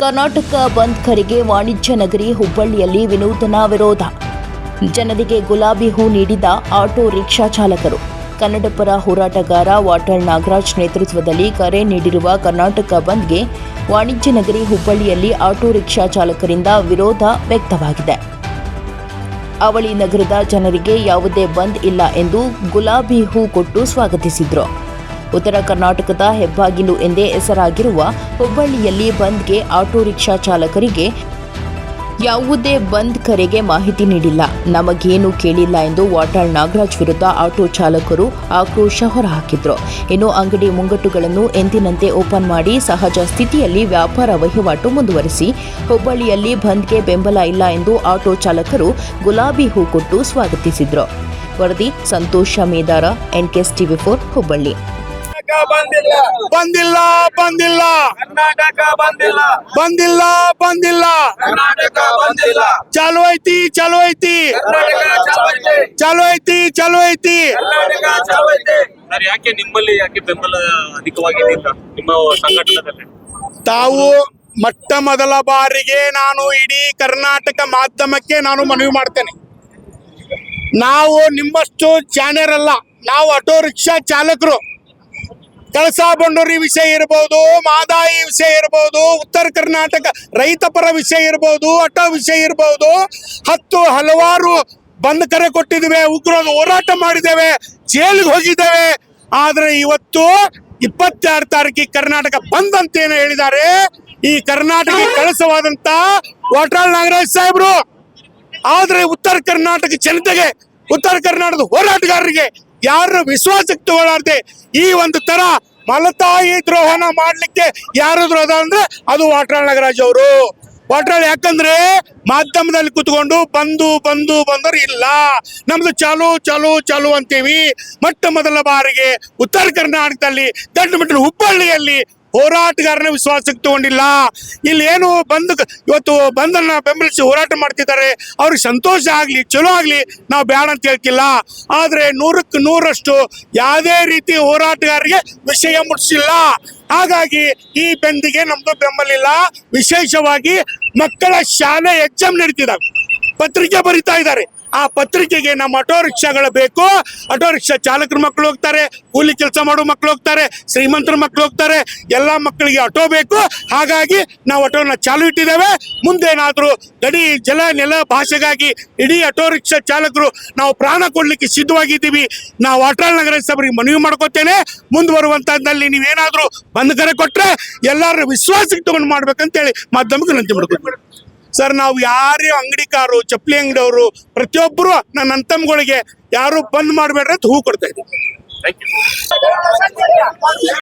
ಕರ್ನಾಟಕ ಬಂದ್ ಕರೆಗೆ ವಾಣಿಜ್ಯ ನಗರಿ ಹುಬ್ಬಳ್ಳಿಯಲ್ಲಿ ವಿನೂತನ ವಿರೋಧ. ಜನರಿಗೆ ಗುಲಾಬಿ ಹೂ ನೀಡಿದ ಆಟೋ ರಿಕ್ಷಾ ಚಾಲಕರು. ಕನ್ನಡಪರ ಹೋರಾಟಗಾರ ವಾಟಾಳ್ ನಾಗರಾಜ್ ನೇತೃತ್ವದಲ್ಲಿ ಕರೆ ನೀಡಿರುವ ಕರ್ನಾಟಕ ಬಂದ್ಗೆ ವಾಣಿಜ್ಯ ನಗರಿ ಹುಬ್ಬಳ್ಳಿಯಲ್ಲಿ ಆಟೋ ರಿಕ್ಷಾ ಚಾಲಕರಿಂದ ವಿರೋಧ ವ್ಯಕ್ತವಾಗಿದೆ. ಅವಳಿ ನಗರದ ಜನರಿಗೆ ಯಾವುದೇ ಬಂದ್ ಇಲ್ಲ ಎಂದು ಗುಲಾಬಿ ಹೂ ಕೊಟ್ಟು ಸ್ವಾಗತಿಸಿದ್ರು. ಉತ್ತರ ಕರ್ನಾಟಕದ ಹೆಬ್ಬಾಗಿಲು ಎಂದೇ ಹೆಸರಾಗಿರುವ ಹುಬ್ಬಳ್ಳಿಯಲ್ಲಿ ಬಂದ್ಗೆ ಆಟೋ ರಿಕ್ಷಾ ಚಾಲಕರಿಗೆ ಯಾವುದೇ ಬಂದ್ ಕರೆಗೆ ಮಾಹಿತಿ ನೀಡಿಲ್ಲ. ನಮಗೇನು ಕೇಳಿಲ್ಲ ಎಂದು ವಾಟಾಳ್ ನಾಗರಾಜ್ ವಿರುದ್ಧ ಆಟೋ ಚಾಲಕರು ಆಕ್ರೋಶ ಹೊರಹಾಕಿದ್ರು. ಇನ್ನು ಅಂಗಡಿ ಮುಂಗಟ್ಟುಗಳನ್ನು ಎಂದಿನಂತೆ ಓಪನ್ ಮಾಡಿ ಸಹಜ ಸ್ಥಿತಿಯಲ್ಲಿ ವ್ಯಾಪಾರ ವಹಿವಾಟು ಮುಂದುವರಿಸಿ ಹುಬ್ಬಳ್ಳಿಯಲ್ಲಿ ಬಂದ್ಗೆ ಬೆಂಬಲ ಇಲ್ಲ ಎಂದು ಆಟೋ ಚಾಲಕರು ಗುಲಾಬಿ ಹೂ ಕೊಟ್ಟು ಸ್ವಾಗತಿಸಿದ್ರು. ವರದಿ Santosh Medara NKS TV four, Hubballi. ಬಂದಿಲ್ಲ. ಬಂದಿಲ್ಲ ಬಂದಿಲ್ಲ. ಕರ್ನಾಟಕ ಬಂದಿಲ್ಲ. ಬಂದಿಲ್ಲ ಬಂದಿಲ್ಲ. ಕರ್ನಾಟಕ ಬಂದಿಲ್ಲ. ಚಾಲು ಐತಿ ಚಾಲು ಐತಿ ಚಾಲು ಐತಿ ಚಾಲು ಐತಿ ಸರ್ ಯಾಕೆ ನಿಮ್ಮಲ್ಲಿ ಯಾಕೆ ಬೆಂಬಲ ಅಧಿಕವಾಗಿದೆ ಅಂತ ನಿಮ್ಮ ಸಂಘಟನೆಯಲ್ಲಿ? ತಾವು ಮೊಟ್ಟ ಮೊದಲ ಬಾರಿಗೆ ನಾನು ಇಡೀ ಕರ್ನಾಟಕ ಮಾಧ್ಯಮಕ್ಕೆ ನಾನು ಮನವಿ ಮಾಡ್ತೇನೆ. ನಾವು ನಿಮ್ಮಷ್ಟು ಚಾನೆಲ್ ಅಲ್ಲ ನಾವು ಆಟೋ ರಿಕ್ಷಾ ಚಾಲಕರು. ಕಳಸಾ ಬಂಡೂರಿ ವಿಷಯ ಇರ್ಬೋದು, ಮಾದಾಯಿ ವಿಷಯ ಇರ್ಬೋದು, ಉತ್ತರ ಕರ್ನಾಟಕ ರೈತ ಪರ ವಿಷಯ ಇರ್ಬೋದು ಅಟೋ ವಿಷಯ ಇರ್ಬೋದು, ಹತ್ತು ಹಲವಾರು ಬಂದ್ ಕರೆ ಕೊಟ್ಟಿದ್ದೇವೆ ಉಗ್ರರು ಹೋರಾಟ ಮಾಡಿದ್ದೇವೆ, ಜೈಲಿಗೆ ಹೋಗಿದ್ದೇವೆ. ಆದ್ರೆ ಇವತ್ತು ಇಪ್ಪತ್ತಾರು ತಾರೀಕಿಗೆ ಕರ್ನಾಟಕ ಬಂದ್ ಅಂತ ಏನು ಹೇಳಿದ್ದಾರೆ? ಈ ಕರ್ನಾಟಕ ಕಳಸವಾದಂತ ವಾಟಾಳ್ ನಾಗರಾಜ್ ಸಾಹೇಬ್ರು. ಆದ್ರೆ ಉತ್ತರ ಕರ್ನಾಟಕ ಜನತೆಗೆ, ಉತ್ತರ ಕರ್ನಾಟಕದ ಹೋರಾಟಗಾರರಿಗೆ ಯಾರ ವಿಶ್ವಾಸಕ್ಕೆ ತಗೊಳ್ಳಾರ್ದೆ ಈ ಒಂದು ತರ ಮಲತಾಯಿ ದ್ರೋಹನ ಮಾಡ್ಲಿಕ್ಕೆ ಯಾರು ದ್ರೋಹ ಅಂದ್ರೆ ಅದು ವಾಟ್ರಾಳ್ ನಾಗರಾಜ್ ಅವರು. ವಾಟ್ರಾಳ್ ಯಾಕಂದ್ರೆ ಮಾಧ್ಯಮದಲ್ಲಿ ಕುತ್ಕೊಂಡು ಬಂದು ಬಂದು ಬಂದರು ಇಲ್ಲ. ನಮ್ದು ಚಾಲು ಚಾಲು ಚಾಲು ಅಂತೀವಿ. ಮೊಟ್ಟ ಮೊದಲ ಬಾರಿಗೆ ಉತ್ತರ ಕರ್ನಾಟಕದಲ್ಲಿ ದೊಡ್ಡ ಮಟ್ಟದ ಹುಬ್ಬಳ್ಳಿಯಲ್ಲಿ ಹೋರಾಟಗಾರನ ವಿಶ್ವಾಸಕ್ಕೆ ತಗೊಂಡಿಲ್ಲ. ಇಲ್ಲಿ ಏನು ಬಂದ್ ಇವತ್ತು ಬಂದನ್ನ ಬೆಂಬಲಿಸಿ ಹೋರಾಟ ಮಾಡ್ತಿದ್ದಾರೆ. ಅವ್ರಿಗೆ ಸಂತೋಷ ಆಗ್ಲಿ, ಚಲೋ ಆಗ್ಲಿ, ನಾವು ಬೇಡ ಅಂತ ಹೇಳ್ತಿಲ್ಲ. ಆದ್ರೆ ನೂರಕ್ಕೆ ನೂರಷ್ಟು ಯಾವುದೇ ರೀತಿ ಹೋರಾಟಗಾರರಿಗೆ ವಿಷಯ ಮುಟ್ಸಿಲ್ಲ. ಹಾಗಾಗಿ ಈ ಬೆಂದಿಗೆ ನಮ್ದು ಬೆಂಬಲಿಲ್ಲ ವಿಶೇಷವಾಗಿ ಮಕ್ಕಳ ಶಾಲೆ ಎಕ್ಸಾಮ್ ನಡೀತಿದ್ದಾವೆ ಪತ್ರಿಕೆ ಬರಿತಾ ಇದ್ದಾರೆ. ಆ ಪತ್ರಿಕೆಗೆ ನಮ್ಮ ಆಟೋ ರಿಕ್ಷಾಗಳು ಬೇಕು. ಆಟೋ ರಿಕ್ಷಾ ಚಾಲಕರ ಮಕ್ಕಳು ಹೋಗ್ತಾರೆ, ಕೂಲಿ ಕೆಲಸ ಮಾಡೋ ಮಕ್ಕಳು ಹೋಗ್ತಾರೆ, ಶ್ರೀಮಂತರ ಮಕ್ಕಳು ಹೋಗ್ತಾರೆ, ಎಲ್ಲ ಮಕ್ಕಳಿಗೆ ಆಟೋ ಬೇಕು. ಹಾಗಾಗಿ ನಾವು ಆಟೋನ ಚಾಲು ಇಟ್ಟಿದ್ದೇವೆ. ಮುಂದೇನಾದರೂ ಗಡಿ ಜಲ, ನೆಲ ಭಾಷೆಗಾಗಿ ಇಡೀ ಆಟೋ ರಿಕ್ಷಾ ಚಾಲಕರು ನಾವು ಪ್ರಾಣ ಕೊಡ್ಲಿಕ್ಕೆ ಸಿದ್ಧವಾಗಿದ್ದೀವಿ. ನಾವು ಅಟಲ್ ನಗರ ಸಭೆಗೆ ಮನವಿ ಮಾಡ್ಕೋತೇನೆ. ಮುಂದುವರುವಂತಹದ್ದಲ್ಲಿ ನೀವೇನಾದರೂ ಬಂದ್ ಕರೆ ಕೊಟ್ಟರೆ ಎಲ್ಲರ ವಿಶ್ವಾಸಕ್ಕೆ ತಗೊಂಡು ಮಾಡ್ಬೇಕಂತೇಳಿ ಮಾಧ್ಯಮಕ್ಕೆ ವಿನಂತಿ ಮಾಡ್ಕೊತೀನಿ. ಸರ್, ನಾವು ಯಾರೇ ಅಂಗಡಿಕಾರು ಚಪ್ಪಲಿ ಅಂಗಡಿಯವರು, ಪ್ರತಿಯೊಬ್ಬರು ನನ್ನ ಅಂತಮ್ಗಳಿಗೆ ಯಾರು ಬಂದ್ ಮಾಡಬೇಡ್ರಿ ಅಂತ ಹೂ ಕೊಡ್ತಾ ಇದ್ದೀವಿ